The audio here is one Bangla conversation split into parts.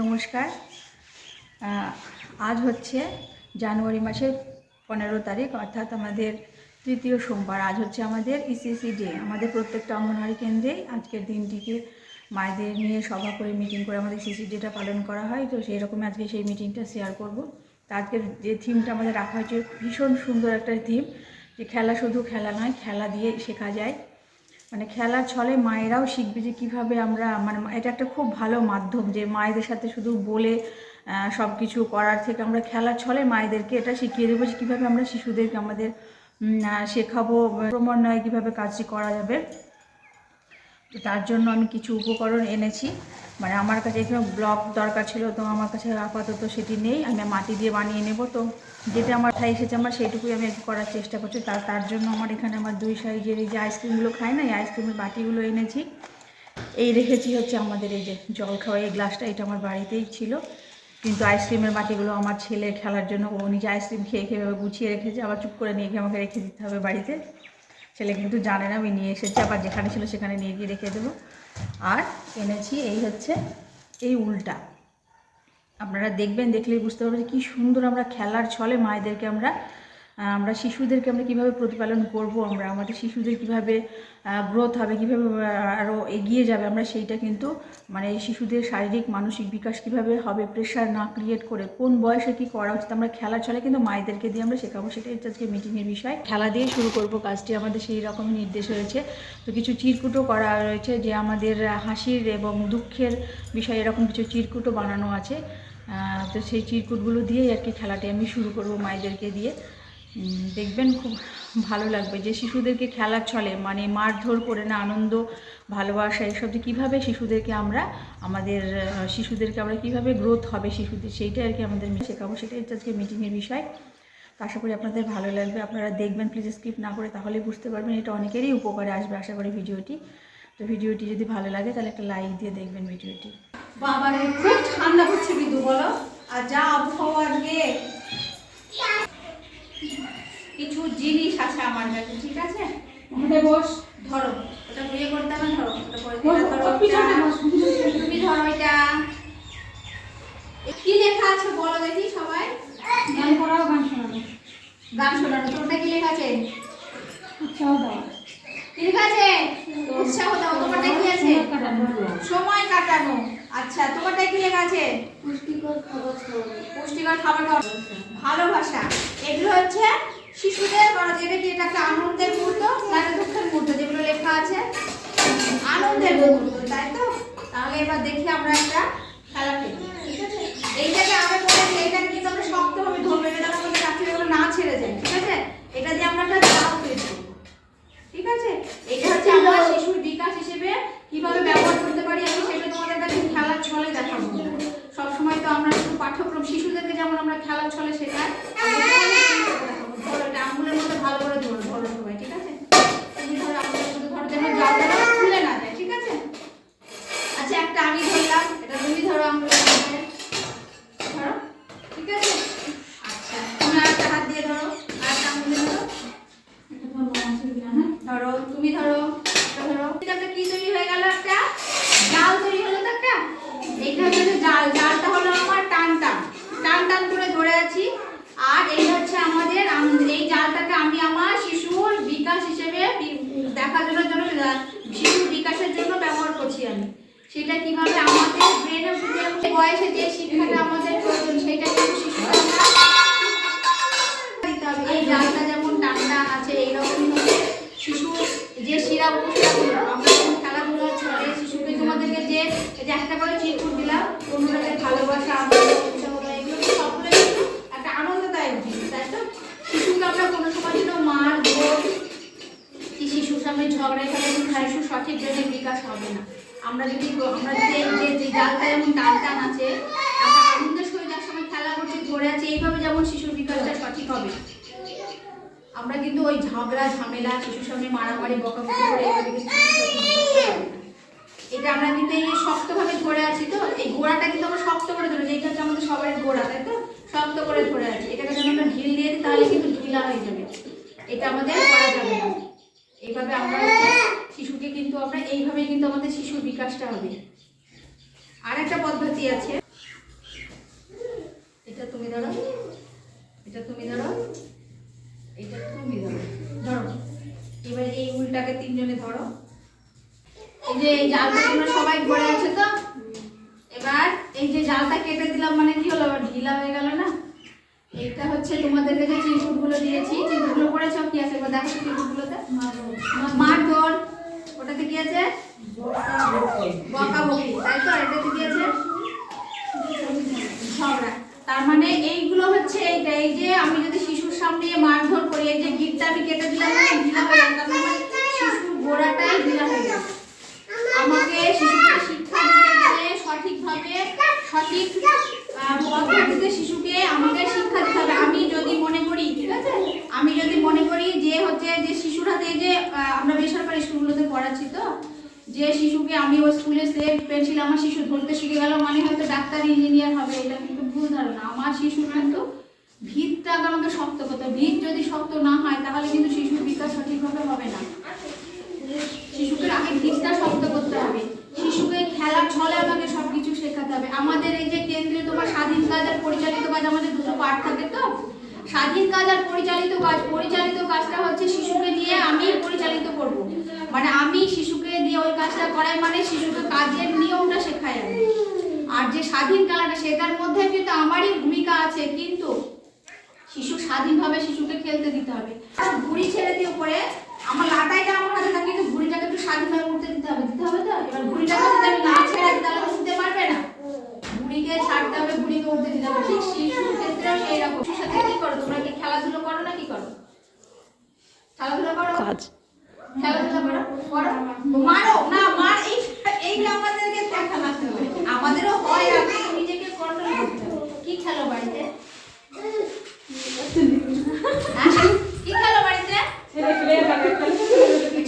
নমস্কার। আজ হচ্ছে জানুয়ারি মাসের পনেরো তারিখ, অর্থাৎ আমাদের তৃতীয় সোমবার। আজ হচ্ছে আমাদের ইসিসি ডে আমাদের প্রত্যেকটা অঙ্গনওয়াড়ি কেন্দ্রেই আজকের দিনটিকে মায়েদের নিয়ে সভা করে মিটিং করে আমাদের সিসি ডেটা পালন করা হয়। তো সেই রকম আজকে সেই মিটিংটা শেয়ার করব। তা আজকের যে থিমটা আমাদের রাখা হয়েছে, ভীষণ সুন্দর একটা থিম যে খেলা শুধু খেলা নয়, খেলা দিয়ে শেখা যায়। মানে খেলার ছলে মায়েরাও শিখবে যে কীভাবে আমরা মানে এটা একটা খুব ভালো মাধ্যম যে মায়েদের সাথে শুধু বলে সব কিছু করার থেকে আমরা খেলার ছলে মায়েদেরকে এটা শিখিয়ে দেবো যে কীভাবে আমরা শিশুদেরকে আমাদের শেখাবো ক্রমান্বয়ে কীভাবে কাজটি করা যাবে। তার জন্য আমি কিছু উপকরণ এনেছি। মানে আমার কাছে এখানে ব্লক দরকার ছিল, তো আমার কাছে আপাতত সেটি নেই। আমি মাটি দিয়ে বানিয়ে নেব, তো যেটা আমার খাই এসেছে আমার সেইটুকুই আমি করার চেষ্টা করছি। তার তার জন্য আমার এখানে আমার দুই সাইজের এই যে আইসক্রিমগুলো খাই না, এই আইসক্রিমের বাটিগুলো এনেছি। এই রেখেছি হচ্ছে আমাদের এই যে জল খাওয়া, এই গ্লাসটা এটা আমার বাড়িতেই ছিল। কিন্তু আইসক্রিমের বাটিগুলো আমার ছেলে খেলার জন্য, ও নিজে আইসক্রিম খেয়ে খেয়ে গুছিয়ে রেখেছে, আবার চুপ করে নিয়ে গিয়ে আমাকে রেখে দিতে হবে বাড়িতে। ছেলে কিন্তু জানে না, আমি নিয়ে এসেছি, আবার যেখানে ছিল সেখানে নিয়ে গিয়ে রেখে দেবো। আর এনেছি, এই হচ্ছে এই উল্টা। আপনারা দেখবেন, দেখলেই বুঝতে পারবেন কী সুন্দর আমরা খেলার ছলে মায়েদেরকে আমরা আমরা শিশুদেরকে আমরা কীভাবে প্রতিপালন করব, আমরা আমাদের শিশুদের কীভাবে গ্রোথ হবে, কীভাবে আরও এগিয়ে যাবে, আমরা সেইটা কিন্তু মানে শিশুদের শারীরিক, মানসিক বিকাশ কীভাবে হবে প্রেশার না ক্রিয়েট করে, কোন বয়সে কী করা উচিত, আমরা খেলা ছলে কিন্তু মায়েদেরকে দিয়ে আমরা শেখাবো, সেটাই আজকে মিটিংয়ের বিষয়। খেলা দিয়ে শুরু করব, কাজটি আমাদের সেই রকমই নির্দেশ হয়েছে তো কিছু চিরকুটও করা রয়েছে, যে আমাদের হাসির এবং দুঃখের বিষয়ে এরকম কিছু চিরকুটও বানানো আছে। তো সেই চিরকুটগুলো দিয়েই আর কি খেলাটি আমি শুরু করব মায়েদেরকে দিয়ে। দেখবেন খুব ভালো লাগবে যে শিশুদেরকে খেলার ছলে মানে মারধর করে না, আনন্দ, ভালোবাসা, এসব যে কীভাবে শিশুদেরকে আমরা, আমাদের শিশুদেরকে আমরা কীভাবে গ্রোথ হবে শিশুদের, সেইটাই আর কি আমাদের শেখাবো, সেটাই আজকে মিটিংয়ের বিষয়। আশা করি আপনাদের ভালো লাগবে, আপনারা দেখবেন প্লিজ স্কিপ না করে, তাহলে বুঝতে পারবেন এটা অনেকেরই উপকারে আসবে, আশা করি ভিডিওটি। তো ভিডিওটি যদি ভালো লাগে, তাহলে একটা লাইক দিয়ে দেখবেন ভিডিওটি। বাবারে, খুব ঠান্ডা হচ্ছে বিদু বলো। আর যা আবহাওয়া কিছু জিনিস আছে আমার কাছে ঠিক আছে? ঘুরে বস ধরো। ওটা বিয়ে করতে হবে ধরো। তুমি ধরো এটা। কি লেখা আছে বলো দেখি সবাই? গান করাও গান শোনাবো গান শোনানো তোরটা কি লেখা আছে? উৎসাহ দাও। কি লেখা আছে? উৎসাহ দাও তোমারটা কি আছে? সময় কাটানো। আচ্ছা তোমারটা কি লেখা আছে? পুষ্টিকর খাবার পুষ্টিকর খাবার খাওয়া। ভালোবাসা। এগুলো হচ্ছে শিশুদের করা যেটা কি এটা একটা আনন্দের মুহূর্ত না একটা দুঃখের মুহূর্ত যেগুলো লেখা আছে আনন্দের মুহূর্ত তাই তো তাহলে এবার দেখি আমরা একটা খেলা খেলি ঠিক আছে এইটাকে আমরা বলেছি এইটাকে কিন্তু আমরা শক্তভাবে ধরবো এটা যেন আমাদের কাছে যেন না ছেড়ে যায় ঠিক আছে এটা দিয়ে আমরা একটা জাল তৈরি করব ঠিক আছে এটা হচ্ছে আমরা শিশুর বিকাশ হিসেবে কীভাবে ব্যবহার করতে পারি আমি সেটা তোমাদের কাছে খেলার ছলে দেখাবো সবসময় তো আমরা শুধু পাঠ্যক্রম শিশুদেরকে যেমন আমরা খেলার ছলে শেখাই ধরো এটা আঙুলের মধ্যে ভালো করে ধরো ধরো সবাই ঠিক আছে তুমি ধরো আঙুলের মধ্যে ধরো যেন জলটা খুলে না যায় ঠিক আছে আচ্ছা একটা আমি ধরলাম এটা তুমি ধরো আঙুলের মধ্যে ধরো ঠিক আছে আচ্ছা তুমি আরেকটা হাত দিয়ে ধরো আরেকটা আঙুলে ধরো এটা তোমার মনে আছে কিনা হ্যাঁ ধরো তুমি ধরো এটা ধরো এটা একটা কি তৈরি হয়ে গেল একটা জাল তৈরি হলো তো একটা এইটা হচ্ছে যে জাল জালটা হলো আমার টান টান টান টান করে ধরে আছি আর এই হচ্ছে আমাদের আম- এই জালটাকে আমি আমার শিশুর বিকাশ হিসেবে বি- দেখার জন্য জন্য আহ, শিশুর বিকাশের জন্য ব্যবহার করছি আমি সেটা কীভাবে আমাদের ব্রেনে বয়সে যে শিক্ষাটা আমাদের প্রয়োজন, সেটা কিন্তু শিশুরা এই জালটা যেমন টান টান আছে, এইরকমই হচ্ছে। শিশু যে শিরা উপশিরাগুলো আমরা শিশুকে তোমাদেরকে যে একটা করে দিলাম, অন্যটাকে ভালোবাসা এগুলো কিন্তু সবগুলো কিন্তু একটা আনন্দদায়ক তাই তো? শিশুকে আমরা কোনো সময় মার শিশুর সামনে ঝগড়া খেলে শিশু সঠিক ব্রেনের বিকাশ হবে না। আমরা যদি আমরা যদি যে যে জালটা যেমন টান টান আছে, আমরা আনন্দের সহিত একসময় খেলা করছি ধরে আছে, এইভাবে যেমন শিশুর বিকাশটা সঠিক হবে। আমরা কিন্তু ওই ঝগড়া ঝামেলা, শিশুর সামনে মারামারি, বকাবকি করে। এটা আমরা কিন্তু এই শক্তভাবে ধরে আছি তো, এই গোড়াটা কিন্তু আমরা শক্ত করে ধরে যেটা হচ্ছে আমাদের সবার গোড়া, তাই তো? শক্ত করে ধরে আছি, এটাকে যদি আমরা ঢিল দিয়ে তাহলে কিন্তু ঢিলা হয়ে যাবে। এটা আমাদের করা যাবে এইভাবে আমরা শিশুকে কিন্তু আমরা এইভাবে কিন্তু আমাদের শিশুর বিকাশটা হবে। আর একটা পদ্ধতি আছে। এটা তুমি ধরো। এটা তুমি ধরো। এটা তুমি ধরো। ধরো। এবার এই উলটাকে তিনজনে ধরো। এই যে এই জালটা তোমরা সবাই ঘরে আছে তো? এবার এই যে জালটা কেটে দিলাম মানে কি হলো? আবার ঢিলা হয়ে গেল না? এইটা হচ্ছে তোমাদেরকে যে চিরকুটগুলো দিয়েছি। চিরকুটগুলো পড়েছ? কি আছে? দেখো চিরকুটগুলোতে। মারধর। ওটাতে কি আছে? বকা বকি তাই তো? এটাতে কি আছে? তার মানে এইগুলো হচ্ছে এইটা। এই যে আমি যদি শিশুর সামনে মারধর করি, এই যে গিটটা আমি কেটে দিলাম ঢিলা হয়ে গেল, তার মানে শিশুর গোড়াটাই ঢিলা হয়ে গেল। আমাকে শিশুকে শিক্ষা দিতে গেলে সঠিকভাবে সঠিক আহ, পদ্ধতিতে শিশুকে আমাকে শিক্ষা দিতে হবে আমি যদি মনে করি ঠিক আছে আমি যদি মনে করি যে হচ্ছে যে শিশুর হাতে এই যে আহ, আমরা বেসরকারি স্কুলগুলোতে পড়াচ্ছি তো যে শিশুকে আমি ওই স্কুলে সেফ পেন্সিল আমার শিশু ধরতে শিখে গেল মানে হয়তো ডাক্তার ইঞ্জিনিয়ার হবে, এটা কিন্তু ভুল ধারণা। আমার শিশু কিন্তু ভিতটা আমাকে শক্ত করতে ভিত যদি শক্ত না হয়, তাহলে কিন্তু শিশুর বিকাশ সঠিকভাবে হবে না। শিশুকে আগে ভিতটা শক্ত করতে হবে। শিশুকে খেলার ছলে আমাকে সবকিছু শেখাতে হবে। আমাদের এই যে কেন্দ্রীয় তোমার স্বাধীন কাজ আর পরিচালিত কাজ, আমাদের দুটো পার্ট থাকে তো? স্বাধীন কাজ আর পরিচালিত কাজ, পরিচালিত কাজটা হচ্ছে শিশুকে নিয়ে আমি পরিচালিত করব। মানে আমি শিশুকে দিয়ে ওই কাজটা করাই মানে শিশুকে কাজের নিয়মটা শেখাই আমি আর যে স্বাধীন খেলাটা সেটার মধ্যে কিন্তু আমারই ভূমিকা আছে কিন্তু শিশু স্বাধীনভাবে শিশুকে খেলতে দিতে হবে। ঘুড়ি ছেড়ে দিয়ে উপরে আমার লাটাইটা আমার হাতে থাকে কিন্তু ঘুড়িটাকে একটু স্বাধীনভাবে উঠতে দিতে হবে দিতে হবে তো? এবার ঘুড়িটাকে যদি আমি না ছেড়ে তাহলে উঠতে পারবে না। ঘুড়িকে ছাড়তে হবে ঘুড়িকে উঠতে দিতে হবে। ঠিক শিশুর ক্ষেত্রেও সেই রকম। শিশুর সাথে কি করো? তোমরা কি খেলাধুলো করো না কি করো? খেলাধুলো করো? কাজ। খেলাধুলা করো? করো মারো? না মার এই এইটা আমাদেরকে আমাদেরও হয় কিন্তু নিজেকে কন্ট্রোল করতে কি খেলো বাড়িতে? হ্যাঁ? কি খেলো বাড়িতে?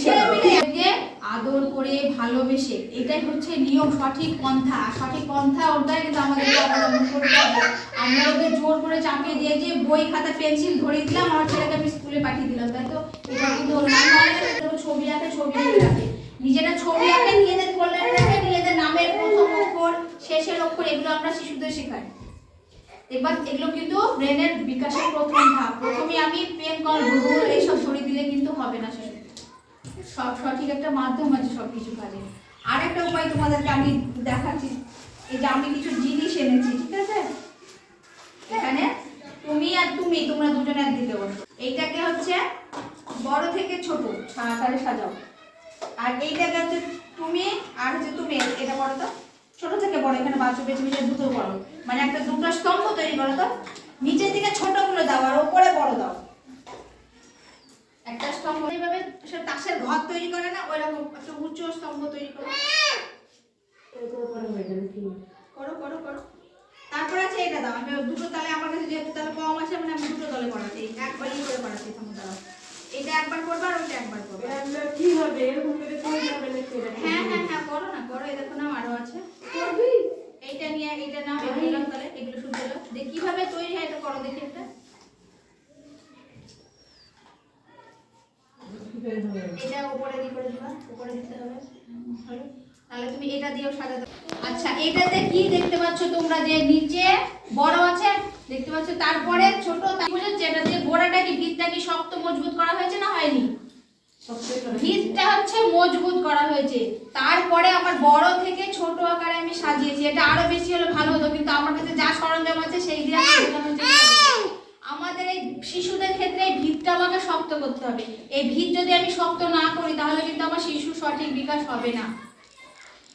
ছেলে মেয়েকে আদর করে ভালোবেসে, এটাই হচ্ছে নিয়ম, সঠিক পন্থা। সঠিক পন্থা ওটাই কিন্তু আমাদের অবলম্বন করতে হবে। আমরা ওদের জোর করে চাপিয়ে দিয়ে যে বই খাতা, পেন্সিল ধরিয়ে দিলাম, আমার ছেলেকে আমি স্কুলে পাঠিয়ে দিলাম, তাই তো? এটা কিন্তু ছবি আঁকে, ছবি রাখে নিজেরা ছবি আঁকে, নিজেদের কল্যাণে রাখে নিজেদের নামের প্রথম অক্ষর, শেষের অক্ষর, এগুলো আমরা শিশুদের শেখাই। এবার এগুলো কিন্তু ব্রেনের বিকাশের প্রথম ধাপ। প্রথমে আমি পেন কল এইসব ধরিয়ে দিলে কিন্তু হবে না শিশু সঠিক একটা মাধ্যম আছে সব কিছু কাজে। আর একটা উপায় তোমাদেরকে আমি দেখাচ্ছি, এই যে আমি কিছু জিনিস এনেছি, ঠিক আছে? এখানে তুমি আর তুমি, তোমরা দুজনে একদিকে বসো। এইটাকে হচ্ছে বড় থেকে ছোট আকারে সাজাও। আর এইটাকে হচ্ছে তুমি আর হচ্ছে তুমি, এটা করো তো, ছোট থেকে বড়, এখানে বাচ্চা বেছে বেছে দুটো করো মানে একটা দুটো স্তম্ভ তৈরি করো তো, নিচের দিকে ছোটগুলো দাও আর ওপরে বড় দাও। একটা স্তম্ভ এইভাবে সে তাসের ঘর তৈরি করে না ওই রকম একটা উচ্চ স্তম্ভ তৈরি করো। করো করো করো। তারপরে আছে এটা দাও আমি দুটো তালে আমার কাছে যেহেতু তালে কম আছে মানে আমি দুটো তালে করাচ্ছি। একবারই করে করাচ্ছি থামো দাঁড়াও। এটা একবার করবে আর ওইটা একবার করবে। কি হবে? এরকম করে নাকি হ্যাঁ হ্যাঁ হ্যাঁ করো না করো। এই দেখো না আরও আছে। এইটা নিয়ে এইটা নাও এটা নিলাম তাহলে এগুলো শুনতে এলো দেখি কীভাবে তৈরি হয় এটা করো দেখি একটা। এটা উপরে দিয়ে করে দিবা? উপরে দিতে হবে। হলো তাহলে তুমি এটা দিয়েও সাজাতে আচ্ছা এটাতে কি দেখতে পাচ্ছ তোমরা যে নিচে বড় আছে? দেখতে পাচ্ছ তারপরে ছোট বুঝেছে এটা যে গোড়াটা কি ভিতটা কি শক্ত মজবুত করা হয়েছে না হয়নি? ভিতটা হচ্ছে মজবুত করা হয়েছে। তারপরে আমার বড় থেকে ছোট আকারে আমি সাজিয়েছি। এটা আরও বেশি হলে ভালো হতো কিন্তু আমার কাছে যা সরঞ্জাম আছে সেই দিয়ে আমি। আমাদের এই শিশুদের ক্ষেত্রে এই ভিতটা আমাকে শক্ত করতে হবে। এই ভিত যদি আমি শক্ত না করি, তাহলে কিন্তু আমার শিশু সঠিক বিকাশ হবে না।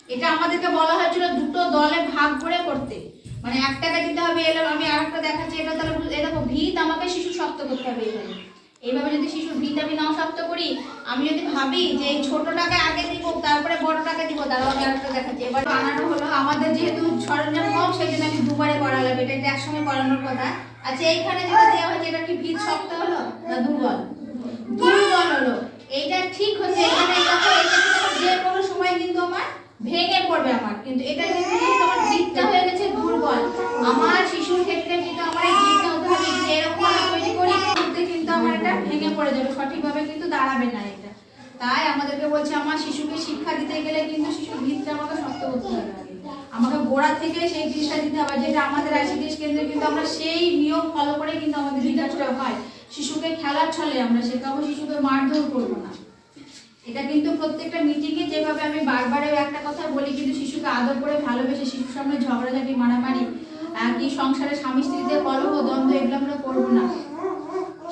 এটা আমাদেরকে বলা হয়েছিল দুটো দলে ভাগ করে করতে। মানে একটাকে দিতে হবে এলো, আমি আর একটা দেখাচ্ছি, এটা তাহলে দেখো, ভিত আমাকে শিশু শক্ত করতে হবে এইভাবে এইভাবে যদি শিশুর আমি নাও করি, আমি যদি ভাবি যে এই ছোটটাকে আগে দিব, তারপরে বড়টাকে দিব, তাহলে আমি আরেকটা দেখাচ্ছি। এবার বানানো হলো, আমাদের যেহেতু সরঞ্জাম কম সেই জন্য আমি দুবারে করালাম, এটা এটা একসঙ্গে করানোর কথা। আচ্ছা এইখানে যেটা দেওয়া হয়েছে, এটা কি ভিত শক্ত হলো না দুর্বল? দুর্বল হলো। এইটা ঠিক হচ্ছে এখানে যে কোনো সময় কিন্তু আমার ভেঙে পড়বে আমার, কিন্তু এটা কিন্তু যেহেতু আমার ভিতটা হয়ে গেছে দুর্বল আমার শিশুর ক্ষেত্রে কিন্তু আমার এই ভিতটা হতে হবে যে এরকম ভাবে তৈরি করি করতে কিন্তু আমার এটা ভেঙে পড়ে যাবে সঠিকভাবে কিন্তু দাঁড়াবে না এটা তাই আমাদেরকে বলছে, আমার শিশুকে শিক্ষা দিতে গেলে কিন্তু শিশুর ভিতটা আমাকে শক্ত করতে হবে। আমাকে গোড়া থেকে সেই জিনিসটা দিতে হবে, যেটা আমাদের আইসিডিএস কেন্দ্রে কিন্তু আমরা সেই নিয়ম ফলো করে কিন্তু আমাদের বিকাশটা হয়। শিশুকে খেলার ছলে আমরা শেখাবো, শিশুকে মারধর করব না। এটা কিন্তু প্রত্যেকটা মিটিংয়ে যেভাবে আমি বারবার একটা কথা বলি, কিন্তু শিশুকে আদর করে ভালোবেসে শিশুর সামনে ঝগড়াঝাটি, মারামারি কি সংসারে স্বামী স্ত্রীতে কলহ, দ্বন্দ্ব, এগুলো আমরা করব না।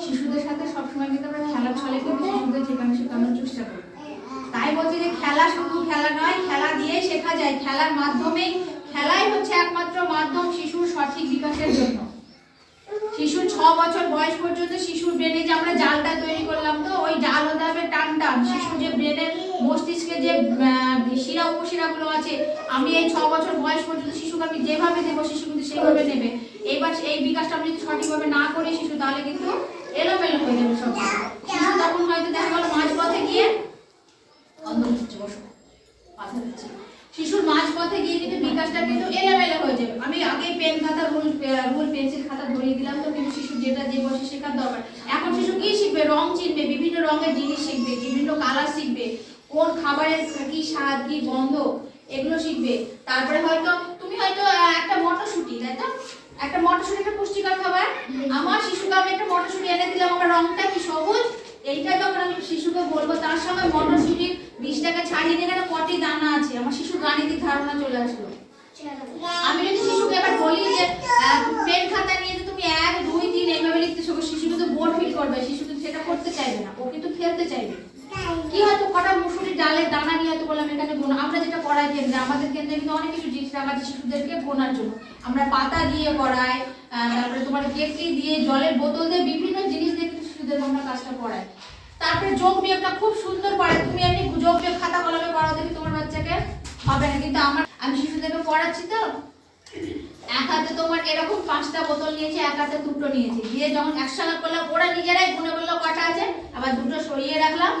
শিশুদের সাথে সবসময় কিন্তু আমরা খেলার ছলে কিন্তু শিশুদের শেখানো শেখানোর চেষ্টা করি তাই বলছি যে খেলা শুধু খেলা নয়, খেলা দিয়ে শেখা যায়। খেলার মাধ্যমেই খেলাই হচ্ছে একমাত্র মাধ্যম শিশুর সঠিক বিকাশের জন্য। শিশুর ছ বছর বয়স পর্যন্ত শিশুর ব্রেনে যে আমরা জালটা তৈরি করলাম তো, ওই জাল হতে হবে টান টান। শিশুর যে ব্রেনের মস্তিষ্কে যে শিরা উপশিরাগুলো আছে, আমি এই ছ বছর বয়স পর্যন্ত শিশুকে আমি যেভাবে দেবো, শিশু কিন্তু সেইভাবে নেবে। এইবার এই বিকাশটা আমি যদি সঠিকভাবে না করি শিশু, তাহলে কিন্তু এলোমেলো হয়ে যাবে সব। শিশু তখন হয়তো দেখা গেল মাঝপথে গিয়ে অন্ধ হচ্ছে বসো। কথা দিচ্ছি। শিশুর মাঝ পথে গিয়ে কিন্তু বিকাশটা কিন্তু এলোমেলো হয়ে যাবে আমি আগে পেন খাতা রুল রুল পেন্সিল খাতা ধরিয়ে দিলাম তো কিন্তু শিশু যেটা যে বসে শেখার দরকার। এখন শিশু কি শিখবে? রং চিনবে বিভিন্ন রঙের জিনিস শিখবে বিভিন্ন কালার শিখবে কোন খাবারের কি স্বাদ কি গন্ধ এগুলো শিখবে। তারপরে হয়তো তুমি হয়তো একটা মটরশুঁটি তাই তো? একটা মটরশুঁটি একটা পুষ্টিকর খাবার। আমার শিশুকে আমি একটা মটরশুঁটি এনে দিলাম আমার রংটা কি সবুজ? এইটা যখন আমি শিশুকে বলব, তার সঙ্গে মটরশুঁটির বীজটাকে ছাড়িয়ে দিয়ে এখানে কটি দানা আছে? আমার শিশু গাণিতিক ধারণা চলে আসলো। আমি যদি শিশুকে এবার বলি যে পেন খাতা নিয়ে যে তুমি এক, দুই, তিন এইভাবে লিখতে শেখো, শিশু কিন্তু বোর ফিল করবে, শিশু কিন্তু সেটা করতে চাইবে না, ও কিন্তু খেলতে চাইবে। কি হয়তো কটা মুসুরি ডালের দানা নিয়ে হয়তো বললাম, এখানে গোনা আমরা যেটা করাই কেন্দ্রে, আমাদের কেন্দ্রে কিন্তু অনেক কিছু জিনিস রাখা আছে শিশুদেরকে গোনার জন্য। আমরা পাতা দিয়ে করাই তারপরে তোমার কেটলি দিয়ে, জলের বোতল দিয়ে বিভিন্ন জিনিস দিয়ে শিশুদের আমরা কাজটা করাই তারপরে যোগ বিয়োগটা খুব সুন্দর পড়ে তুমি এমনি যোগ বিয়োগ খাতা কলমে করাও দেখি তোমার বাচ্চাকে। হবে না, কিন্তু আমার আমি শিশুদেরকে পড়াচ্ছি তো। এক হাতে তোমার এরকম পাঁচটা বোতল নিয়েছে, এক হাতে দুটো নিয়েছে। দিয়ে যখন একসঙ্গে করলাম, ওরা নিজেরাই গুনে বলল কটা আছে, আবার দুটো সরিয়ে রাখলাম।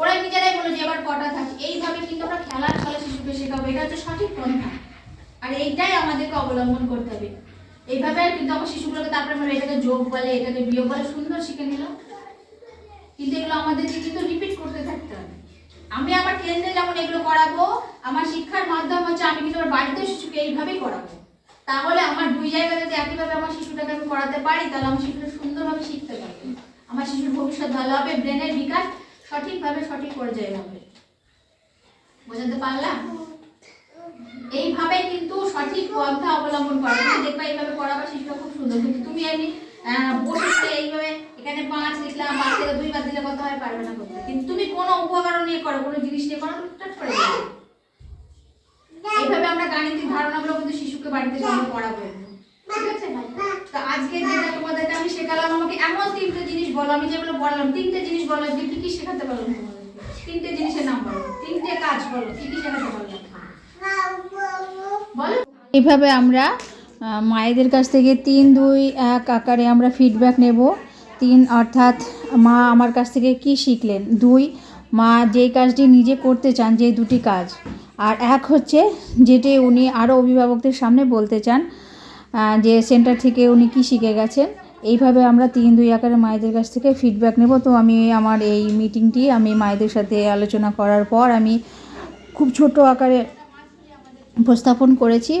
ওরা নিজেরাই বলল যে এবার কটা থাকে। এইভাবে কিন্তু আমরা খেলার ছলে শিশুকে শেখাবো। এটা হচ্ছে সঠিক পন্থা। আর এইটাই আমাদেরকে অবলম্বন করতে হবে। এইভাবে কিন্তু আমার শিশুগুলোকে তারপরে আমরা এটাকে যোগ বলে, এটাকে বিয়োগ বলে সুন্দর শিখে নিলাম। কিন্তু এগুলো আমাদেরকে কিন্তু রিপিট করতে থাকতে হবে। আমি আমার কেন্দ্রে যেমন এগুলো করাবো, আমার শিক্ষার মাধ্যম হচ্ছে আমি কিন্তু আমার বাড়িতে শিশুকে এইভাবেই করাবো। তাহলে আমার দুই জায়গায় যদি একইভাবে আমার শিশুটাকে আমি করাতে পারি, তাহলে আমার শিশুটা সুন্দরভাবে শিখতে পারবে। আমার শিশুর ভবিষ্যৎ ভালো হবে ব্রেনের বিকাশ সঠিকভাবে সঠিক পর্যায়ে হবে। বোঝাতে পারলাম? এইভাবে কিন্তু সঠিক পন্থা অবলম্বন করা দেখবা এইভাবে পড়াবার শিশুটা খুব সুন্দর। কিন্তু তুমি এমনি বসে এইভাবে এখানে পাঁচ লিখলাম, পাঁচ থেকে দুই দিলে কত হয়, পারবে না করতে। কিন্তু তুমি কোনো উপকরণ নিয়ে করো, কোনো জিনিস নিয়ে করো টুকটাক করে এইভাবে আমরা গাণিতিক ধারণাগুলো কিন্তু শিশুকে বাড়িতে আমরা পড়াবো। ঠিক আছে তো আজকে যেটা তোমাদেরকে আমি শেখালাম, আমাকে এমন তিনটে জিনিস বলো, আমি যেগুলো বললাম, তিনটে জিনিস বলো, যে কি কি শেখাতে পারলাম তিনটে জিনিসের নাম বলো, তিনটে কাজ বলো, কি কি শেখাতে পারলাম এইভাবে আমরা মায়েদের কাছ থেকে তিন, দুই, এক আকারে আমরা ফিডব্যাক নেব। তিন, অর্থাৎ মা আমার কাছ থেকে কি শিখলেন? দুই, মা যেই কাজটি নিজে করতে চান, যে দুটি কাজ। আর এক হচ্ছে যেটি উনি আরও অভিভাবকদের সামনে বলতে চান যে সেন্টার থেকে উনি কি শিখে গেছেন। এইভাবে আমরা তিন, দুই আকারে মায়েদের কাছ থেকে ফিডব্যাক নেব। তো আমি আমার এই মিটিংটি আমি মায়েদের সাথে আলোচনা করার পর আমি খুব ছোট আকারে উপস্থাপন করেছি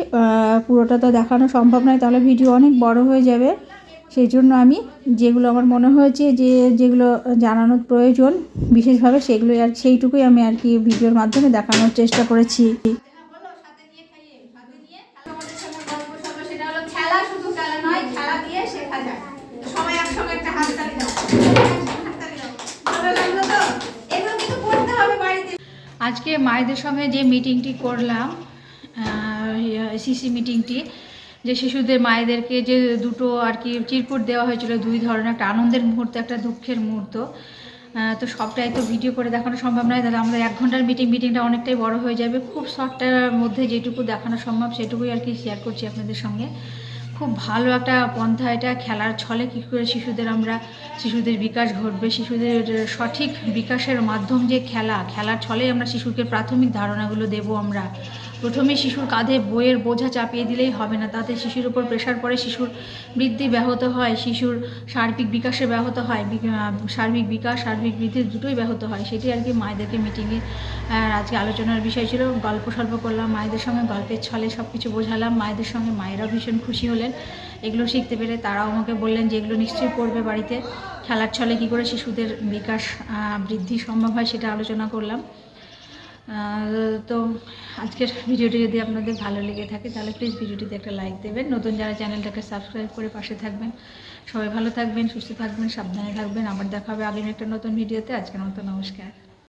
পুরোটা তো দেখানো সম্ভব নয়, তাহলে ভিডিও অনেক বড় হয়ে যাবে। সেই জন্য আমি যেগুলো আমার মনে হয়েছে যে, যেগুলো জানানোর প্রয়োজন, বিশেষভাবে সেগুলো আর সেইটুকুই আমি আর কি ভিডিওর মাধ্যমে দেখানোর চেষ্টা করেছি। আজকে মায়েদের সঙ্গে যে মিটিংটি করলাম সিসি মিটিংটি যে শিশুদের মায়েদেরকে যে দুটো আর কি চিরকুট দেওয়া হয়েছিল, দুই ধরনের, একটা আনন্দের মুহূর্ত, একটা দুঃখের মুহূর্ত। তো সবটাই তো ভিডিও করে দেখানো সম্ভব নয়, তাহলে আমাদের এক ঘণ্টার মিটিং মিটিংটা অনেকটাই বড় হয়ে যাবে। খুব শর্টটার মধ্যে যেটুকু দেখানো সম্ভব, সেটুকুই আর কি শেয়ার করছি আপনাদের সঙ্গে। খুব ভালো একটা পন্থা এটা, খেলার ছলে কী করে শিশুদের আমরা, শিশুদের বিকাশ ঘটবে, শিশুদের সঠিক বিকাশের মাধ্যম যে খেলা, খেলার ছলে আমরা শিশুকে প্রাথমিক ধারণাগুলো দেব আমরা। প্রথমে শিশুর কাঁধে বইয়ের বোঝা চাপিয়ে দিলেই হবে না। তাতে শিশুর উপর প্রেশার পড়ে, শিশুর বৃদ্ধি ব্যাহত হয়, শিশুর সার্বিক বিকাশে ব্যাহত হয় সার্বিক বিকাশ, সার্বিক বৃদ্ধি দুটোই ব্যাহত হয়। সেটি আর কি মায়েদেরকে মিটিংয়ে আজকে আলোচনার বিষয় ছিল। গল্প সল্প করলাম, মায়েদের সঙ্গে গল্পের ছলে সব কিছু বোঝালাম। মায়েদের সঙ্গে মায়েরাও ভীষণ খুশি হলেন। এগুলো শিখতে পেরে তারাও আমাকে বললেন যে, এগুলো নিশ্চয়ই পড়বে বাড়িতে। খেলার ছলে কী করে শিশুদের বিকাশ বৃদ্ধি সম্ভব হয় সেটা আলোচনা করলাম। তো আজকের ভিডিওটি যদি আপনাদের ভালো লেগে থাকে, তাহলে প্লিজ ভিডিওটিতে একটা লাইক দেবেন। নতুন যারা চ্যানেলটাকে সাবস্ক্রাইব করে পাশে থাকবেন, সবাই ভালো থাকবেন, সুস্থ থাকবেন, সাবধানে থাকবেন। আবার দেখা হবে আগামী একটা নতুন ভিডিওতে। আজকের মতো নমস্কার।